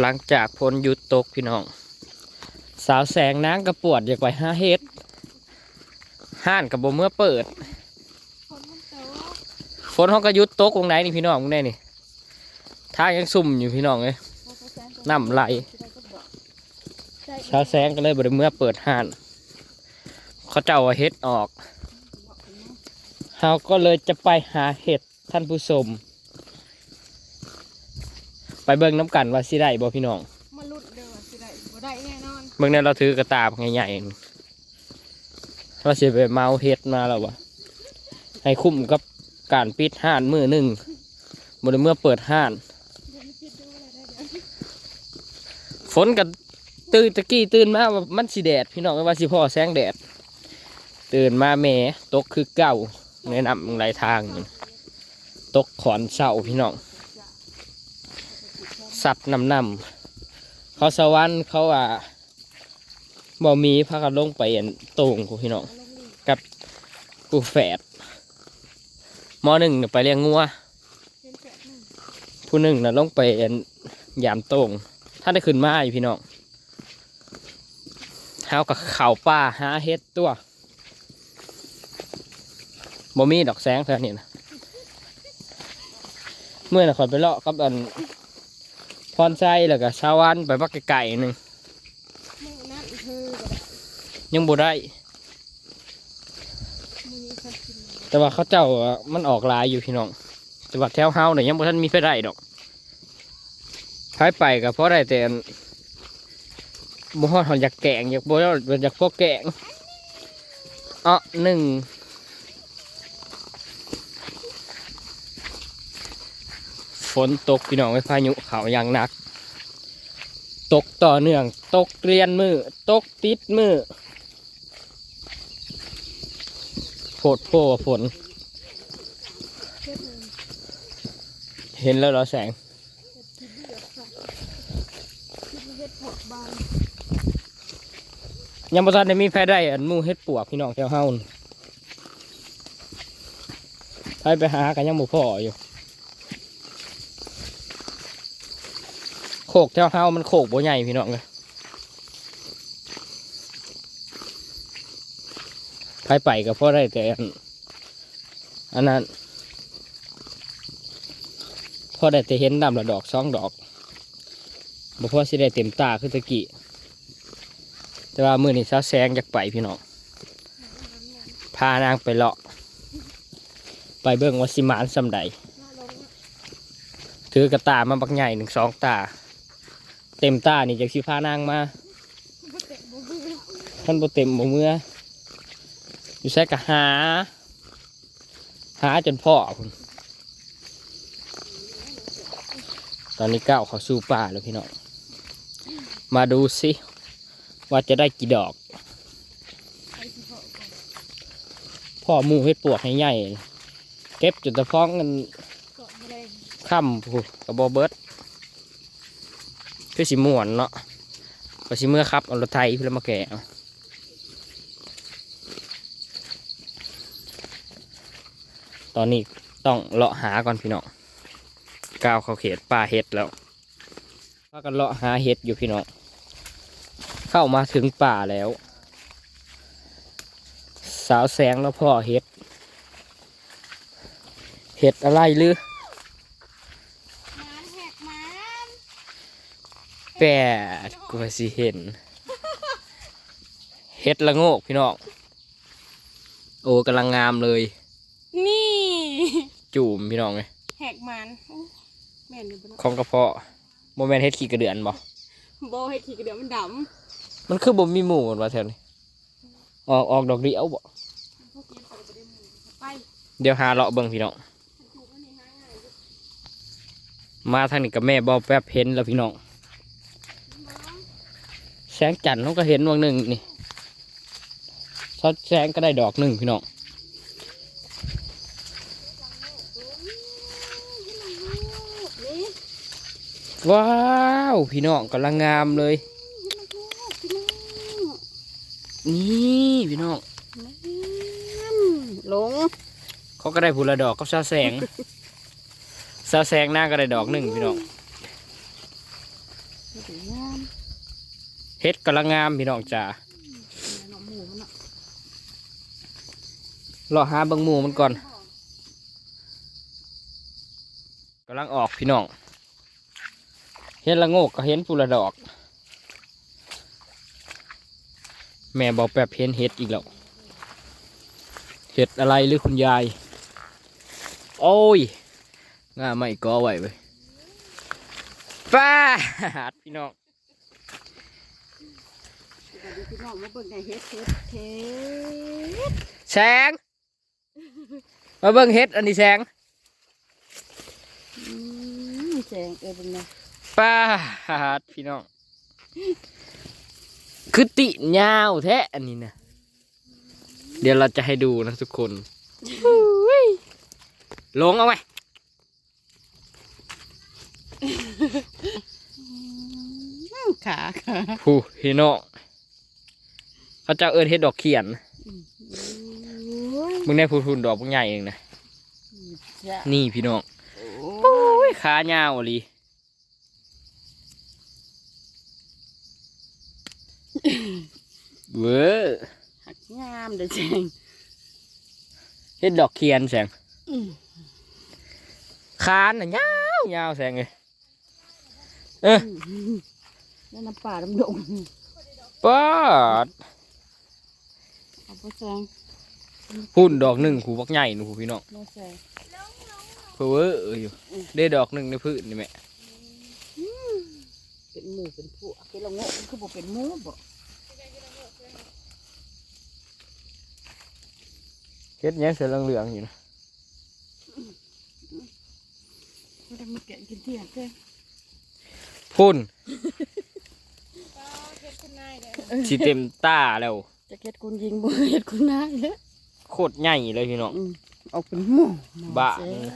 หลังจากพ้นหยุดตกพี่น้อง สาวแสงนางกระปวดอยากไปห้าเฮ็ดห้านกับบ่เมื่อเปิด ฝนห้องก็หยุดตกวงไหนนี่พี่น้องวงไหนนี่ทางยังซุ่มอยู่พี่น้องเลยน้ำไหลสาวแสงก็เลยบ่ได้เมื่อเปิดห้าน เขาเจ้าเฮ็ดออกเนาะเฮาก็เลยจะไปหาเห็ดท่านผู้ชม ไปเบิ่งน้ำกันว่าสิได้บ่พี่น้องมาลุดเด้อว่าสิได้บ่ได้แน่นอนเบิ่งเนี่ยเราถือกระตาบใหญ่ๆว่าสิไปเมาเห็ดมาแล้ววะให้คุ้มกับการปิดห้านมือหนึ่งบ่ได้เมื่อเปิดห้านเดี๋ยวนี้ปิดดูอะไรได้เดี๋ยวฝนกับตื่นตะกี้ตื่นมาว่ามันสิแดด พี่น้องว่าสิพ่อแสงแดด ตื่นมาแหม่ตกคือเก่าแนะนำหลายทางอยู่ตกขอนเสาพี่น้อง สัตว์นำนำเขาสวรรค์เขาว่าบ่มีพากันลงไปอันต่งกูพี่น้องกับกูแฝดมอหนึ่งน่ะไปเลี้ยงงัวผู้หนึ่งน่ะลงไปอันยามต่งท่านได้ขึ้นมาอยู่พี่น้องเฮากับเข่าป่าหาเฮ็ดตัวบ่มีดอกแสงเท่านี้นะเมื่อน่ะขอยไปเลาะกับอัน พรไซแล้วก็ชาววันไปบักไก่หนึ่งยังบ่ได้ แต่ว่าเขาเจ้ามันออกลายอยู่พี่น้อง แต่ว่าแถวเฮาเนี่ยยังบ่ทันมีไฟได้ดอกพายไปก็เพราะได้แต่บ่ฮอดหอนอยากแกงอยากบ่ฮอดอยากพวกแกงอะหนึ่ง ฝนตกพี่น้องไว้พายุเขาอย่างหนัก ตกต่อเนื่อง ตกเรียนมือตกติดมือโผดโผฝนเฮ็ดหนึ่งเห็นแล้วเหรอแสงเฮ็ดที่เดือดค่ะคิดว่าเฮ็ดผักบานยังบ่ทันได้มีแพ้ได้อันมู่เฮ็ดปวกพี่น้องแถวเฮาน่ะไปไปหากันยังบ่พออยู่ โค กแถวเฮามันโคกบ่ใหญ่พี่น้องเลยไปไปก็พอได้แต่อันอันนั้นพอได้แต่เห็นดำละดอกสองดอกบ่พอสิได้เต็มตาคือตะกี้แต่ว่ามือนี่ซาแซงอยากไปพี่น้องพานางไปเลาะ ไปเบิ่งว่าสิมานสำใดถือกระตามาบักใหญ่หนึ่งสองตา เต็มตานี่จากสิพานางมาท่านบ่เต็มบ่เมื่อ อยู่ใส่กะหา หาจนพ่อพุ่นตอนนี้ก้าวเขาสู่ป่าแล้วพี่น้องมาดูสิว่าจะได้กี่ดอก พ่อมูให้ปวกให้ใหญ่ เก็บจนตะฟ้องกันเกามค่ำกับบอเบิร์ด คือสิม่วนเนาะก็สิเมื่อครับเอารถไทยเพื่อมาแก่เอาตอนนี้ต้องเลาะหาก่อนพี่น้องก้าวเขาเขตป่าเห็ดแล้วพากันเลาะหาเห็ดอยู่พี่น้องเข้ามาถึงป่าแล้ว สาวแสงแล้วพ่อเห็ดเห็ดอะไรหรือ หมานแหกหมาน แปดกูว่าสิเห็นเฮ็ดละโงกพี่น้องโอ้กำลังงามเลย นี่จูมพี่น้องเลยแหกหมานอู้แม่นอยู่บ่เนาะของกระเพาะโมเมนเฮ็ดขี้กระเดือนบ่บ่ให้ขี้กระเดือกมันดมันคือบ่มีหมูมันว่าแถวนี้ออกออกดอกเดียวบ่ำพวกกินไปบ่ได้หมู่ไปเดี๋ยวหาเลาะเบิ่งพี่น้องถูกอันนี้หาง่ายอยู่มาทางนี้กับแม่บ่แป๊บเห็นแล้วพี่น้อง แสงจันทร์เขาก็เห็นวงหนึ่งนี่ซอดแสงก็ได้ดอกหนึ่งพี่น้องนี่ว้าวพี่น้องกำลังงามเลยพี่น้องนี่พี่น้องหลงเขาก็ได้ผุละดอกกับซาแสงซาแสงหน้าก็ได้ดอกหนึ่งพี่น้องสวยงามเฮ็ดกำลังงามพี่น้องจ้าหน่อหมูมันเนาะรอหาเบังหมูมันก่อนกำลังออกพี่น้องเห็นละโงกก็เห็นผุละดอก แม่บอกแบบเห็นเห็ดอีกแล้วเห็ดอะไรหรือคุณยาย โอ้ยง่าไม่ก็ไหวไปป้าดพี่น้อง ดีพี่น้องมาเบิ่งในเฮ็ดเฮ็ดเฮ็ดแสง มาเบิ่งเห็ดอันนี้แสงอืมแสงเอ้ยเป็นไงป้าดพี่น้อง คือติยาวแท้อันนี้นะ เดี๋ยวเราจะให้ดูนะทุกคนลงเอาไว้ขาขาผู้พี่น้อง เขาเจะเอินเห็ดดอกเขียนโอ้ยมึงได้พูดทุนดอกพวกใหญ่เองนะจ้ะนี่พี่น้องโอ้โอ้ยขายาวอีหลีเว้อหักงามเด้อแสงเห็ดดอกเขียนแสงอืมคานน่ะยาวยาวแสงเลยเออแล้วน้ำป่าน้ำดงปอด เอาไปแสงหุ่นดอกหนึ่งขู่บักใหญ่หนูพี่น้องมาแสงเพอเวอเอออยู่ได้ดอกหนึ่งในพื้นนี่แม่เป็นหมูเป็นผู้เป็นละโงกคือบ่เป็นหมูบ่เฮ็ดหยังเสือเหลืองๆอยู่นะบ่ได้มาแกะกินเที่ยงเด้อพุ่นเฮ็ดคุณนายเด้อสีเต็มตาแล้ว จะเก็ดคุณยิงบ่เฮ็ดคุณนายเด้อโคตรใหญ่เลยพี่น้องอืมเอาเป็นหมูบ้าแสง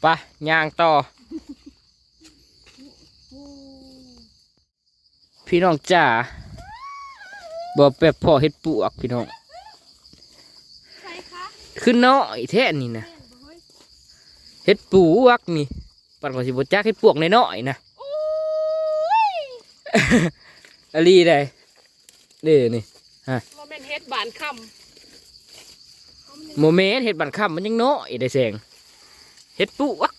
ไปะย่างต่อ พี่น้องจ๋าบอกแบบพ่อเฮ็ดปวกพี่น้อง ใครคะขึ้นน้อยแท้นี่นะเฮ็ดปวกนี่ปันกว่าสิบจักเฮ็ดปวกน้อยๆนะโอ้ย อลีได้เด้นี่ว่าเป็นเฮ็ดบานคโมเมนต์เฮ็ดบันค่ำมันยังน้อยได้แสงเฮ็ดปวก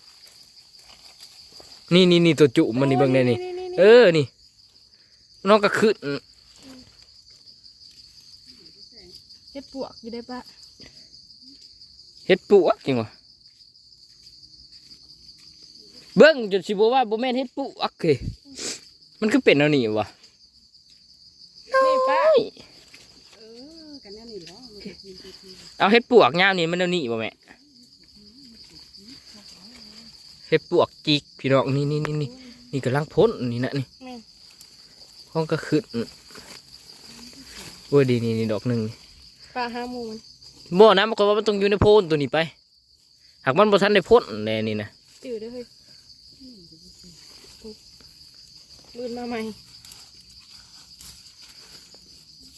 นี่นี่นี่ตัวจุำมันนี่เบิ่งได้นี่ๆเออนี่น้องก็ขึ้นเฮ็ดปวกอยู่ได้ปะเฮ็ดปวกจริงวะเบิ้งจนสิบว่าบ่แม่นเฮ็ดปวกเก มันคือเป็นแนวนี้วะนี่ปะเออกันแน่นี่เหรอมันจะกินไปทีเอาเฮ็ดปวกยาวนี่มันแนวนี้บ่แม่เฮ็ดปวกจิกพี่น้องนี่นี่นี่นี่นี่กำลังพ้นนี่นะนี่แม่นห้องก็ขึ้นโอ้ยดีนี่นี่ดอกหนึ่งนี่ปลาห้าหมูมันบ่นะมันก็ว่ามันต้องอยู่ในโพนตัวนี้ไป หากมันบ่ทันได้พ้นแน่นี่นะจืดเด้อเฮ้ย มืนมาใหม่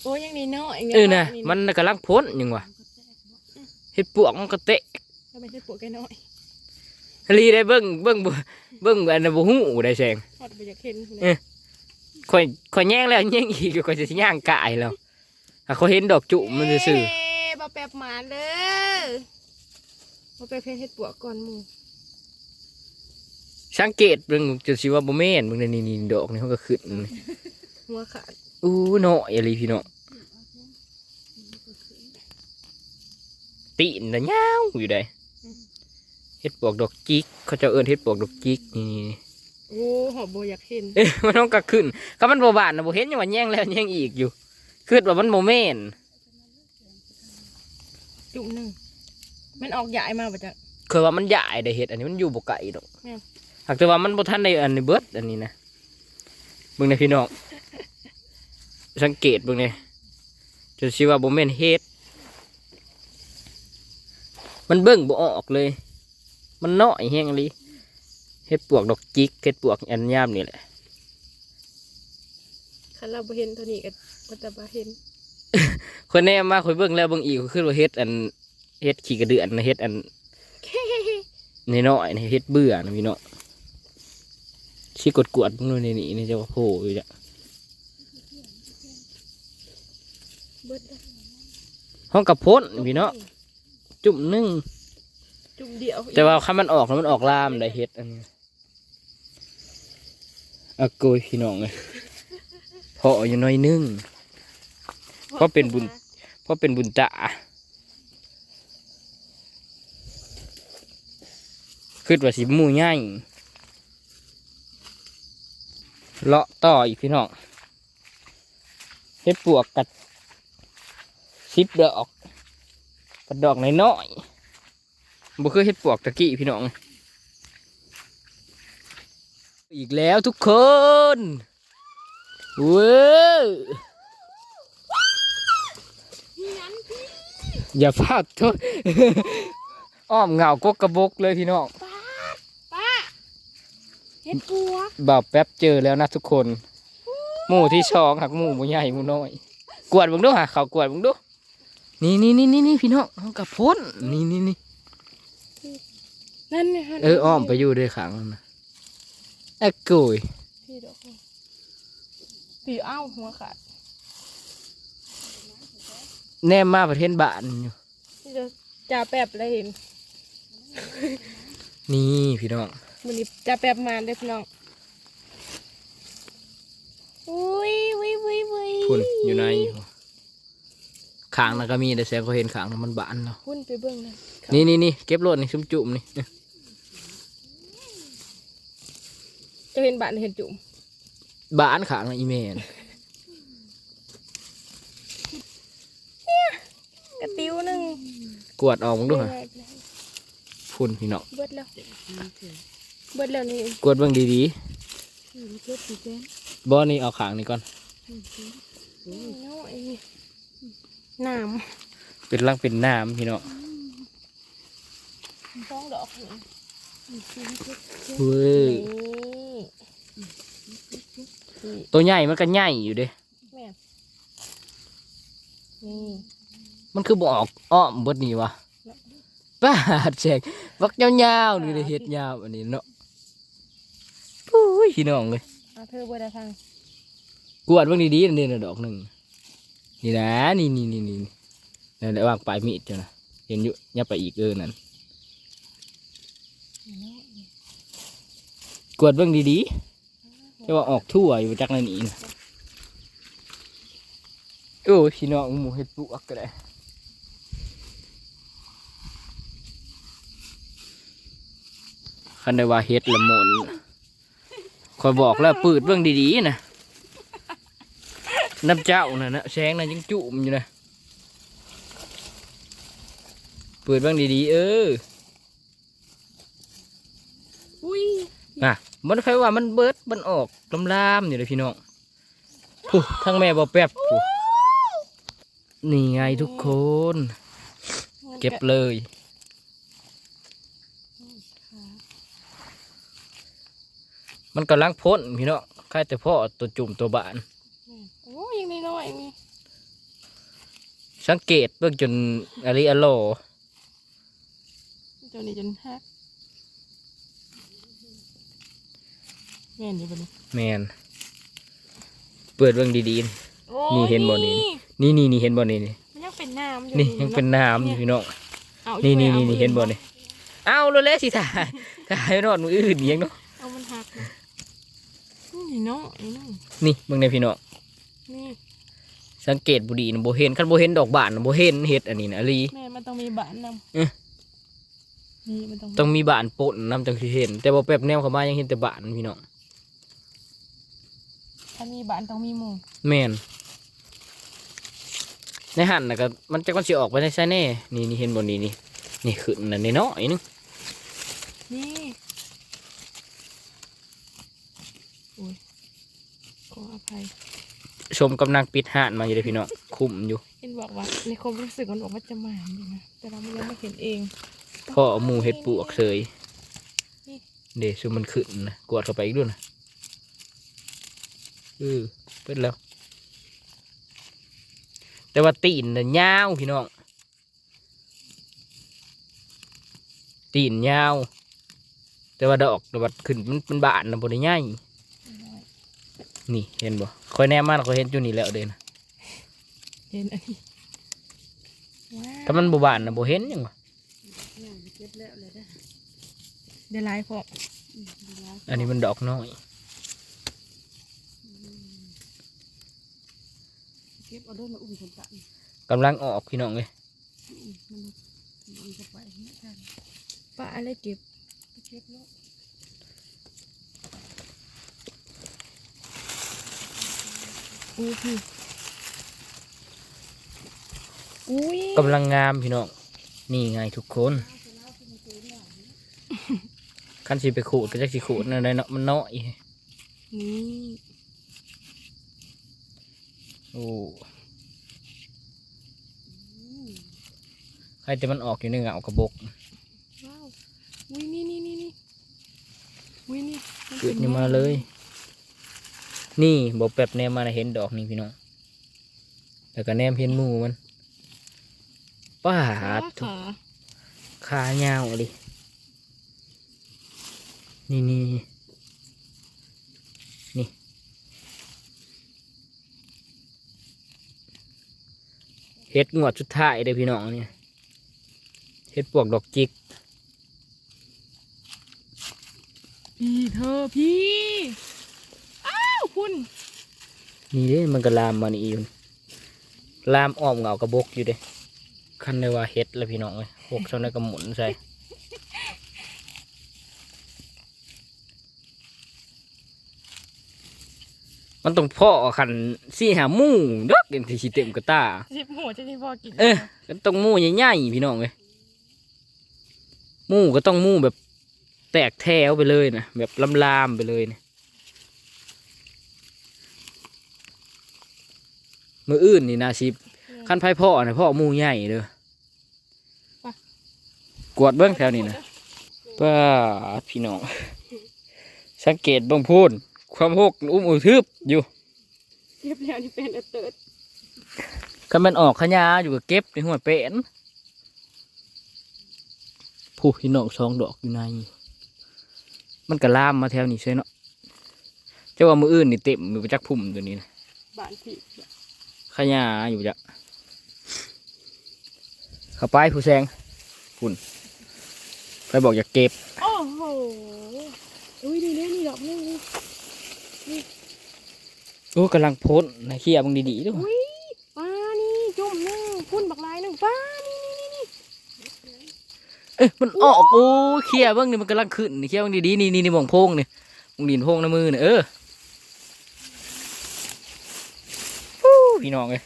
โอ้ยยังนี่เนาะยังเออนะมันกำลังพ้นยังวะเฮ็ดปวกมันก็เตะถ้าไม่ใช่ปวกแกน้อยลีได้เบิ้งเบิ้งบ่เบิ้งอันนั้นบ่ฮู้ได้แสงฮอดไปอยากเห็นพุ่นเออข่อยข่อยแย่งแล้วแย่งอีกข่อยจะสิย่างกายแล้วถ้าเขาเห็นดอกจุมันซื่อเย้บ่แป๊บหมาเด้อบ่แป๊บเฮ็ดปวกก่อนหมูๆ สังเกตเบิ่งจนสิว่าบ่แม่นเบิ่งนี่นี่ดอกนี่เขาก็ขึ้นหัวขาดอู้น้อยอะไรพี่น้องตีนน่ะยาวอยู่ได้เฮ็ดปวกดอกจิก เขาเจะเอิ้นเฮ็ดปวกดอกจิกนี่โอ้หอบบ่อยากเห็นเอ้ยมันต้องก็ขึ้นก็มันบ่บานน่ะบ่เห็นยังว่าแย่งแล้วแย่งอีกอยู่คือว่ามันบ่แม่นจุ่มหนึ่งมันออกใหญ่มาบ่จ๊ะเคยว่ามันใหญ่ได้เห็ดอันนี้มันอยู่บกไก่ดอกแม่น หากแต่ว่ามันบ่ทันในอันนี้เบิดอันนี้นะเบิ่งในพี่น้องสังเกตเบิ่งในจนสิว่าบ่แม่นเฮ็ดมันเบิ่งบ่ออกเลย มันน้อยแฮงอีหลีเฮ็ดปวกดอกจิกเฮ็ดปวกอันยามนี่แหละคันเราบ่เห็นตัวนี้ก็บ่จะบ่เห็นคนแน่มาคอยเบิ่งแล้วเบิ่งอีกก็คือว่าเฮ็ดอันเฮ็ดขี้กระเดือนนะเฮ็ดอันน้อยๆนะเฮ็ดเบื่อนะพี่น้อง ชี้กดกวดๆพวกนู้นนี่นี่นี่จะว่าโผล่อยู่จ้ะเบิดแล้วห้องกับพ้นพี่น้องจุ่มหนึงจุ่มเดียวแต่ว่าคันมันออกแล้วมันออกลามได้เฮ็ดอันนี้อะโกยพี่น้องเลยพออยู่หน้อยหนึงเพราะเป็นบุญเพราะเป็นบุญตาคือว่าสิหมูง่าย เลาะต่ออีกพี่น้องเฮ็ดปวกกัดสิบดอกกัดดอกน้อยๆบ่คือเฮ็ดปวกตะกี้พี่น้อง อีกแล้วทุกคนเว้ยอย่าพลาดโทษอ้อมเหงากกกระบกเลยพี่น้องป เฮ็ดปวกบ่าวแป๊บเจอแล้วนะทุกคน หมู่ที่สองหักหมู่หมู่ใหญ่หมู่น้อย กวดเบังดูหะเขากวดเบังดู นี่นี่นี่นี่นี่พี่น้องเอากับพ้นนี่นี่นี่นั่นไงฮะเอออ้อมไปอยู่ด้วยขังนั่นนะแอะกุยพี่ดอกพี่เอ้าหัวขาดแนมมาประเทศบ้านอยู่พี่จะจ่าแป๊บเลยเห็น นี่พี่น้อง มันนี้จ่าแป๊บมาเด้อพี่น้องอุ้ยอุ้ยอุ้ยอุ้ยคุณอยู่ในอยู่ขางนะก็มีแต่แสงเขาเห็นขางนะมันบานเนาะหุ่นไปเบิ่งเลยนี่นี่นี่เก็บรถนี่ชุ่มจุ่มนี่จะเห็นบ้านเห็นจุ่มบานขางนะอีเมนกระติ้วหนึ่งกวดออกมึงดูฮะเบิดพุ่นพี่น้องเบิดแล้ว เบิดแล้วนี่กวดเบิ่งดีเบิดสีแดงๆบ่อนี่เอาขางนี่ก่อน น้อยน้เป็นรังเป็นน้ำพี่น้องำสองดอกนี่เว้ยนี่ตัวใหญ่มันก็ใหญ่อยู่เด้แม่นนี่ มันคือบอกอ้อมเบิดนี่วะป้าดแจกบักยาวๆนี่เลยเฮ็ดยาวอันนี้เนาะปุ้ ยพี่น้องเลยเอาเธอเบิดได้ทางกวดเบิ่งดีๆนี่นะดอกหนึ่งนี่นะนี่นี่นี่นี่นั่นแหละวางปลายมีดเจ้านะเห็นอยู่อย่าไปอีกเออนั่นกวดเบิ่งดีๆแต่ว่าออกทั่วอยู่จากนั่นนี่นะโอ้ยพี่น้องหมูเฮ็ดปลวกก็ได้คันได้ว่าเฮ็ดละหมน คอยบอกแล้วปืดเรื่องดีๆนะน้ำเจ้าน่ะนะแสงน่ะยังจุ่มอยู่นะปืดเรื่องดีๆเอออุ้ยน่ะมันใครว่ามันเบิดมันออกลำลามอยู่เลยพี่น้องผู้ทั้งแม่บอแป๊บผู้นี่ไงทุกคน เก็บเลย มันกำลังพ้นพี่น้องใครแต่พ่อตัวจุ่มตัวบานโอ้ยยังน้อยๆนี่สังเกตเบิ่งจนอริอโลเจ้านี่จนฮักแม่นอยู่บนนี้แมนเปิดเบิ่งดีโอ้นี่เห็นบ่นี่ๆนี่นี่นี่เห็นบ่นี่นี่มันยังเป็นน้ำอยู่นี่ยังเป็นน้ำอยู่พี่น้อง เอานี่อีนี่กนี่อานี่เห็นบ่นี่เอาเลยเลยสิถ่ายถ่ายนอนมืออื่นเองเนาะ เอามันหักนะ นี่เนาะนี่เนาะนี่เบิ่งในพี่น้องนี่สังเกตบุดีนะบ่เห็นคันบ่เห็นดอกบานน่ะบ่เห็นเห็ดอันนี้นะอลีแม่มันต้องมีบ้านนเอ๊ะำนี่มันต้องต้องมีบานปนนำจังสิเห็น แต่บ่แป๊บแนวเข้ามายังเห็นแต่บานพี่น้องถ้ามีบ้านต้องมีหมู่แม่นในหันน่ะก็มันจักมันสิออกไปได้ไสแน่นี่นี่เห็นบ่นี่นี่นี่ขึ้นน่ะน้อยๆนึงนี่โอ้ยข ออภัยชมกำลังปิดหานมาอยู่เด้อพี่น้องคุ้มอยู่เห็นบอกว่าในความรู้สึกมันบอกว่าจะมาอยู่นะแต่เราไม่ยังไม่เห็นเองพ่อเอาหมูเห็ดปวกเสยนี่เดซุมันขึ้นนะกวดเข้าไปอีกด้วยนะเออเป็นแล้ว แต่ว่าตีนน่ะยาวพี่น้องตีนยาว แต่ว่าดอกดอกขึ้นมันเป็นบานนะบริง่าย นี่เห็นบ่คอยแนมมันคอยเห็นจุนี่แล้วเด่นะเห็นอันนี้ว้าวถ้ามันบ่บานนะบ่เห็นหยังวะย่างเก็บแล้วเลยได้ได้หลายพออืมดีแล้วอันนี้มันดอกน้อยเก็บเอาเด้วยมาอุ้มคนตะนี่กำลังออกพี่น้องเลยอืมมันมันจะไปไม่ทันป้าอะไรเก็บไปเก็บแล้ว อู้พี่อุ้ยกำลังงามพี่น้องนี่ไงทุกคนคันสิไปขูดก็จะสิขูดนั่นเลยเนาะมันน้อยนี่โอ้ใครแต่มันออกอยู่ในเงากระบกว้าวอุ้ยนี่นี่นี่นี่อุ้ยนี่นเกิดป็นนี่มาเลย นี่บอกแป๊บแนมมาน่ะเห็นดอกนี่พี่น้องแล้วก็แนมเห็นหมูมันป้าขาดทุกขาขายาวเลยนี่นี่นี่เฮ็ดงวดสุดท้ายเลยพี่น้องเนี่ยเฮ็ดปวกดอกจิกพี่เธอพี่อ้าว คุณนี่เด้มันก็ลามมานี่อยู่ลามอ้อมเงากระบกอยู่เด้คันได้ว่าเฮ็ดแล้วพี่น้องเลยหกเท่านั้นก็หมุนใส่มันต้องพ่อขันสี่หาหมู่ดอกเอ็นที่สิเต็มกระตาสิบหัวจะที่พอกิน เออก็ต้องหมู่ใหญ่ๆพี่น้องเลยหมู่ก็ต้องหมู่แบบแตกแถวไปเลยนะแบบลามๆไปเลยนะ มืออื่นนี่นาสิขั้นไพ่พ่อนะพ่อหมู่ใหญ่เด้อกวดเบื้องแถวนี้นะป้าดพี่น้องสังเกตเบางพูนความหกอุ้มอุทึบอยู่เก็บแล้วนี่เป็นอันเติร์ดคันมันออกขยาอยู่กับเก็บในหัวเป็นผู้พี่น้องสองดอกอยู่ในมันก็ลามมาแถวนี้ใช่เนาะเจ้าว่ามืออื่นนี่เต็มอยู่ประจักพุ่มตัวนี้นะบ้านพี่ ขยาอยู่จ้ะเข้าไปผู้แซงคุณไปบอกอยากเก็บ โอ้โหอุ้ยนี่เนี่ยนี่ดอกนี่นี่โอ้กำลังโพสต์นะเคลียร์มึงดีๆด้วยอุ้ยป้านี่จุ่มหนึ่งพุ่นบักลายหนึ่งป้านี่นี่นี่นี่เอ้ยมันออกโอ้เคลียร์เบ้างนี่มันกำลังขึ้นนี่เคลียร์มึงดีๆนี่นี่นี่มองโพงนี่มึงดินโพงน้ำมือเนี่ยเออ พี่น้องเลย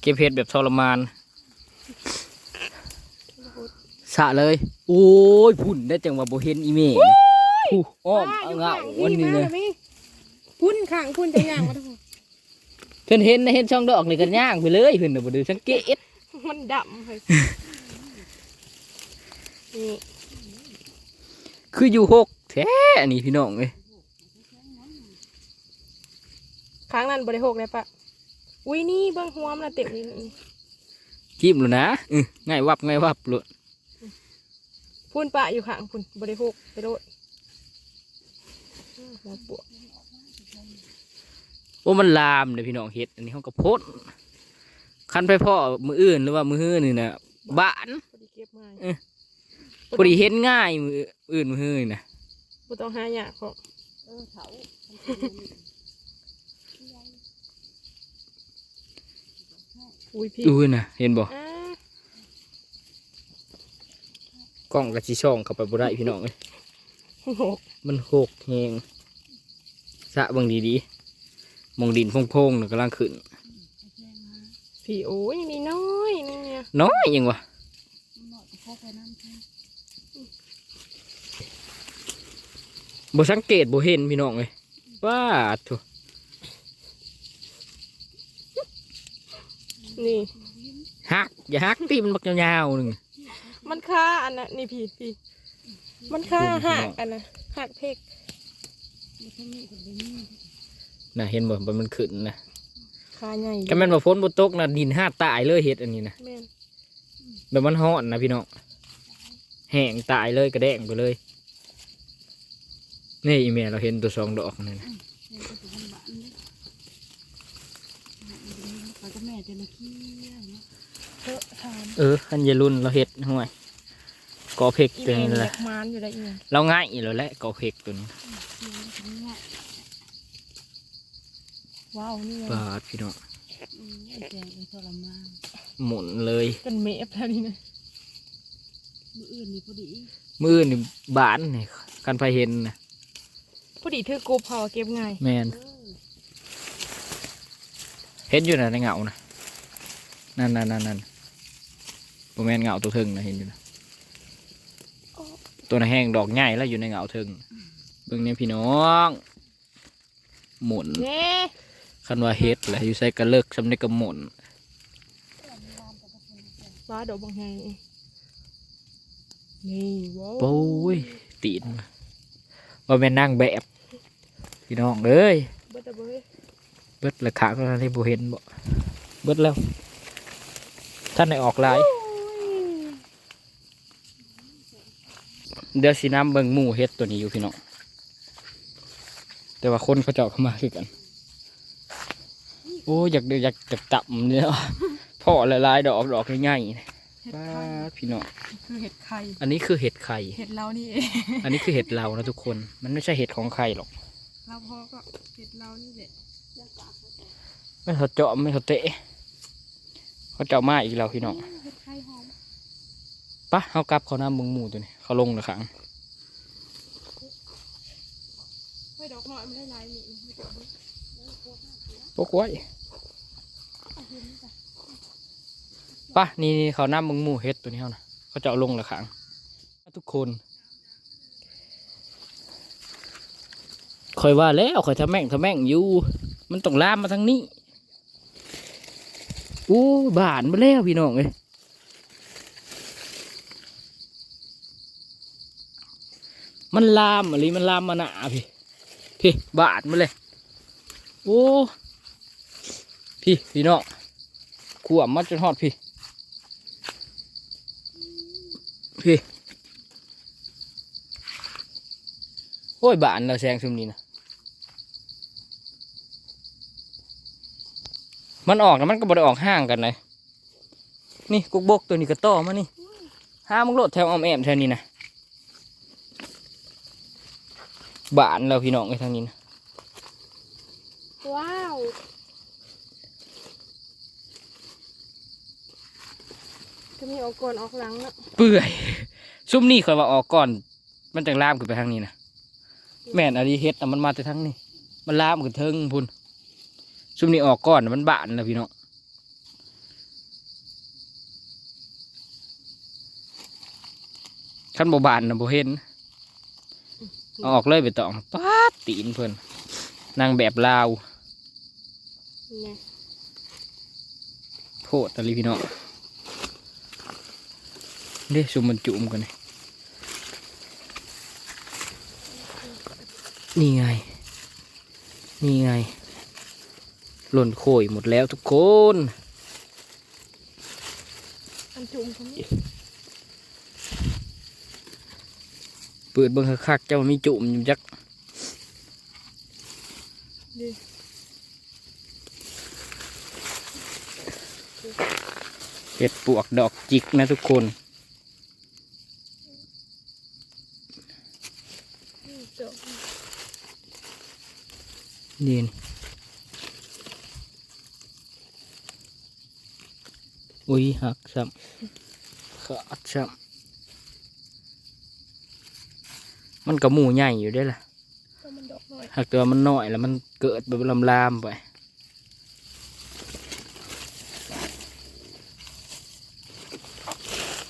เก็บเห็ดแบบทรมานสะเลย โอ้ยพุ่นได้จังว่าโบเห็นอีเมนะผู้อ้อมเอาเงาวันนี้เลยพุ่นขังพุ่นจะย่างมาทุกคนเพิ่นเห็นนะเห็นช่องดอกนี่กันย่างไปเลยเพิ่นน่ะบ่ได้สังเกตมันดำเลยนี่คืออยู่หกแท้นี่พี่น้องเอ้ย ครั้งนั้นบริโภคเลยปะอุ้ยนี่เบื้องหัวมันนะเต็มนี่นี่จิ้มแล้วนะอื้อง่ายวับง่ายวับโลดพุ่นปะอยู่ข้างพุ่นบริโภคไปโลดหัวปวกโอ้มันลามเด้อพี่น้องเฮ็ดอันนี้เฮาก็โพดคันไปพ่อมืออื่นหรือว่ามือฮื้อนี่น่ะบ้านพอดีเก็บมาเออพอดีเห็นง่ายมืออื่นมือฮื้อนี่น่ะบ่ต้องหายากเพราะ ออเถาอุ้ยพี่อุ้ยน่ะเห็นบ่อ่ากล้องก็สิช่องเข้าไปบ่ได้พี่น้องเอ้ยโอ้โหมันโหกแฮงสะเบิ่งดีๆมองดินโพงๆน่ะกำลังขึ้น พี่โอ้ยนี่น้อยนี่เนี่ยน้อยยังวะหน่อยพกไปน้ำใช่บ่สังเกตบ่เห็นพี่น้องเลยว้าทุ นี่หักอย่าหักตีมันบักยาวๆหนึงมันค่าอันน่ะนี่พี่พี่มันค่าพี่น้องหักอันน่ะหักเพกไม่ใช่นี่กับเบนี่น่ะเห็นบ่บ่มันขึ้นนะขาใหญ่ก็แม่นว่าฝนบ่ตกนะดินห้าตายเลยเฮ็ดอันนี้นะแม่นแบบมันฮ้อนนะพี่น้องแห้งตายเลยกระแดงไปเลย นี่อีเมลเราเห็นตัวสองดอกนี่นะ เห็นก็ถึงมันบานเลยไปกับแม่ จะมาเคี่ยวเนาะเถอะทานเอออันยรุ่นเราเฮ็ดห่วยกอเพกอีตัวเมนี้ลแหอละยากมานอยู่ได้อีเมลเราง่ายอีกแล้วแหละกอเพกตัวนี้เคี่ยวถึงง่ายว้าวนี่ไงบาดพี่น้องอืมไอ้แจงไอ้ทรมานหมุนเลยจนเมฟแล้วนี่นะมืออื่นนี่พอดีมือนี่บานนี่กันไฟเห็นนะพอดีถือกรูปเผาเก็บง่ายแมนเออเห็นอยู่นะในเงานะ นั่นนั่นนั่นนั่นบ่แมนเงาตัวเทึงนะเห็นอยู่นะตัวน่ะแห้งดอกใหญ่แล้วอยู่ในเงาเทึงเบิ่งเนี่ยพี่น้อง หมุนเน่คันว่าเฮ็ดแหละอยู่ใส่กระเลิกสำเนึกกระหมุนว้าดอกบางแหงนี่ว้าวโอ้ยตีนว่าแม่นนั่งแบบพี่น้องเอ้ยเบิดอะเบ้ยเบิดราคาก็ที่บ่เห็นบ่เบิดแล้ว ท่านได้ออกหลาย เดี๋ยวสีน้ำเบิ่งหมูเฮ็ดตัวนี้อยู่พี่น้องแต่ว่าคนเขาเจาะเข้ามาคือกัน โอ้ยอยากเดืออยากอยากจับเนี่ยพ่อหลายๆดอกดอกง่ายๆนี่เห็ดป้าไข่ดพี่น้องคือเห็ดไข่อันนี้คือเห็ดไข่เห็ดเรานี่เองอันนี้คือเห็ดเรานะทุกคน มันไม่ใช่เห็ดของใครหรอกเราพอก็เห็ดเรานี่แหละไม่เขาเจาะไม่เขาเตะ เขาเจาะมาอีกแล้วพี่น้องเห็ดไข่หอมปะเขากลับเขาน้ำเบิ่งหมูตัวนี้ เขาลงละครั้งไม่ดอกน้อยไม่ได้ลายนี่ไม่ดอกเบ้ยปกไว้ปะนี่นี่เขาน้ำเบิ่งหมูเห็ดตัวนี้เขานะเขาเจาะลงละครั้งทุกคนคอยว่าแล้วคอยทำแม่งทำแม่งอยู่ มันต้องลามมาทางนี้ อู้บานมาแล้วพี่น้องเอ้ยมันลามอะไรมันลามมาหนาพี่พี่บาดมาเลย โอ้พี่พี่น้องขวบมัดจนฮอดพี่ พี่โอ้ยบานเราแซงซุมนี้นะ มันออกแล้วมันก็บ่ได้ออกห่างกันเลยนี่กุกบกตัวนี้ก็ต่อมานี่ห้ามึงโลดแถวออมแอมแถวนี้นะบานเราพี่น้องไอ้ทางนี้นะว้าวจะมีออกก่อนออกหลังเนาะเปื่อยซุ่มนี่คอยว่าออกก่อน มันจังลามขึ้นไปทางนี้นะแม่นอันนี้เฮ็ดนะมันมาแต่ทางนี้ มันลามขึ้นเทิงพุ่น ซุ่มนี่ออกก่อนน่ะมันบานนะพี่น้องขั้นโบบานนะโบเห็นเอาออกเลยไปตองป๊าดตีนเพิ่นนางแบบลาวนี่โพดอะไรพี่น้องเด้ซุ่มมันจุ่มกันนี่นี่ไง นี่ไง หล่นโขยหมดแล้วทุกคนอันจุ่มตรงนี้เปิดเบิ่งคักๆเจ้ามีจุ่มอยู่จักดิเห็ดปวกดอกจิกนะทุกคนนี่จบ นี่นี่ อุ้ยหักซ้ำขาดซ้ำมันก็หมูใหญ่อยู่เด้ล่ะก็มันดอกน้อยหากตัวมันน้อยแล้วมันเกิดแบบลำลามๆไป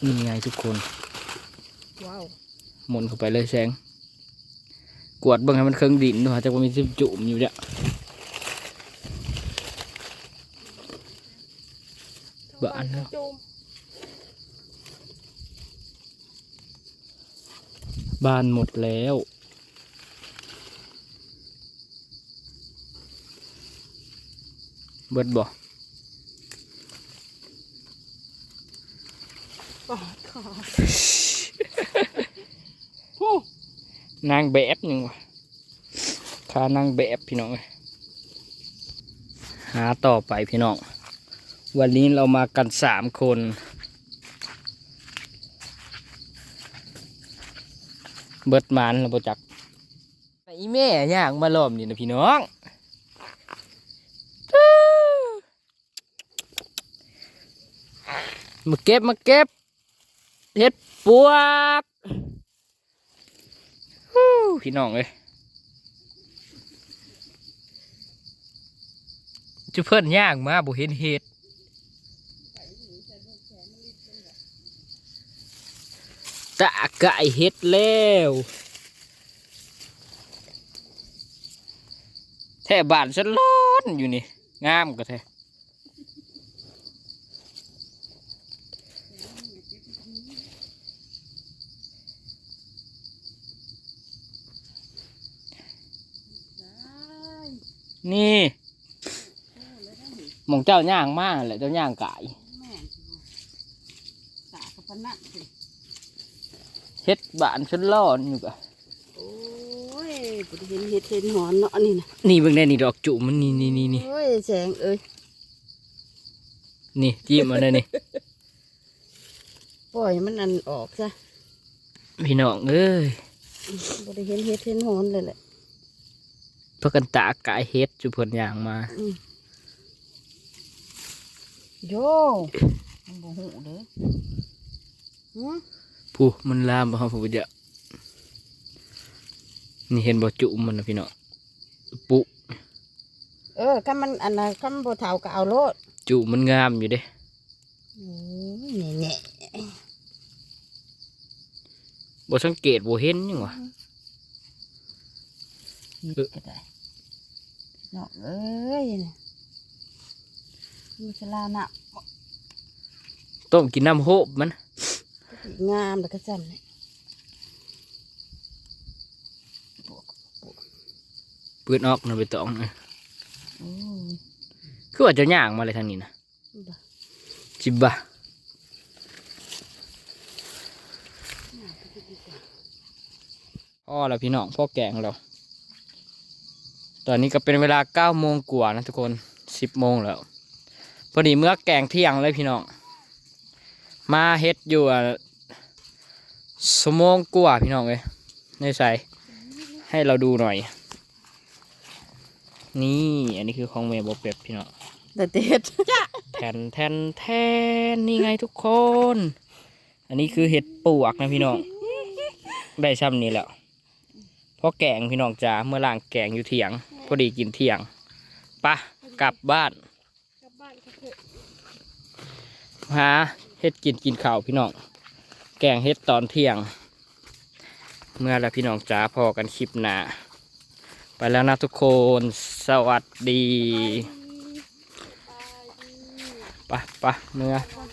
นี่ไงทุกคน ว้าวหมุนเข้าไปเลยแสง กวดเบิ่งให้มันเครื่องดินด้วยจะว่ามีซิมจุ่มอยู่เนี่ย บ้านเนอะจุ่มบานหมดแล้ว เบิดบ่ปอดคอผู้นางแบบหนึ่งวะขานางแบบพี่น้องเอ้ยหาต่อไปพี่น้อง วันนี้เรามากันสามคน เบิดมันเราประจักไอแม่ย่างมาล้อมนี่นะพี่น้องมาเก็บมาเก็บเห็ดปวกพี่น้องเลยจะเพิ่นย่างมาบ่เห็นเห็ด ตะไก่เห็ดแล้วแท่บานฉันร้อนอยู่นี่ งามก็แท้นี่มองเจ้าย่างมากเลยเจ้าย่างไก่ เฮ็ดบ้านฉันร้อนอยู่กะโอ้ยบ่ได้เห็นเห็ดเห็นหอนเนาะนี่นะนี่เบิ่งได้นี่ดอกจุมันนี่นี่นี่นี่โอ้ยแสงเอ้ยนี่จิ้มมาได้นี่ปล่อยมันอันออกซะพี่น้องเอ้ยบ่ได้เห็นเห็ดเห็นหอนเลยแหละเพื่อกันตากกายเฮ็ดจุเพิ่นย่างมาอืมโยมันบ่หูเด้อหือ ผู้มันลามบ่ครับผู้เดียวนี่เห็นบ่จุมันนะพี่น้องปุเออคันมันอันน่ะคันบ่เฒ่าก็เอาโลดจุมันงามอยู่เด้โอ้ยแหน่บ่สังเกตบ่เห็นยังวะๆเฮ็ดก็ได้เนาะเอ้ยน่ะมันสลานะต้มกินน้ำโฮบมัน งามแล้วก็จำเลยเปิดออกนะไปตองเอ้ยโอ้ยคือว่าเจะย่างมาเลยทางนี้นะบ่จิบบะพ่อแล้วพี่น้องพ่อแกงเรา ตอนนี้ก็เป็นเวลาเก้าโมงกว่านะทุกคนสิบโมงแล้ว พอดีเมื่อแกงเที่ยงเลยพี่น้อง มาเฮ็ดอยู่อะ สมงกว่าพี่น้องเลยในใส่ให้เราดูหน่อย นี่อันนี้คือของเมย์บอเป็ดพี่น้องแต่เด็ดแทนแทนแทนนี่ไงทุกคน อันนี้คือเห็ดปวกนะพี่น้องได้ช่ำนี้แล้วเพราะแกงพี่น้องจ๋าเมื่อล่างแกงอยู่เถียง พอดีกินเที่ยงปะกลับบ้านกลับบ้านกันเถอะหาเห็ดกินกินข้าวพี่น้อง แกงเห็ดตอนเที่ยง เมื่อแล้วพี่น้องจ๋าพอกันคลิปหน้าไปแล้วนะทุกคน สวัสดีไปดีปะปะเมื่อวัน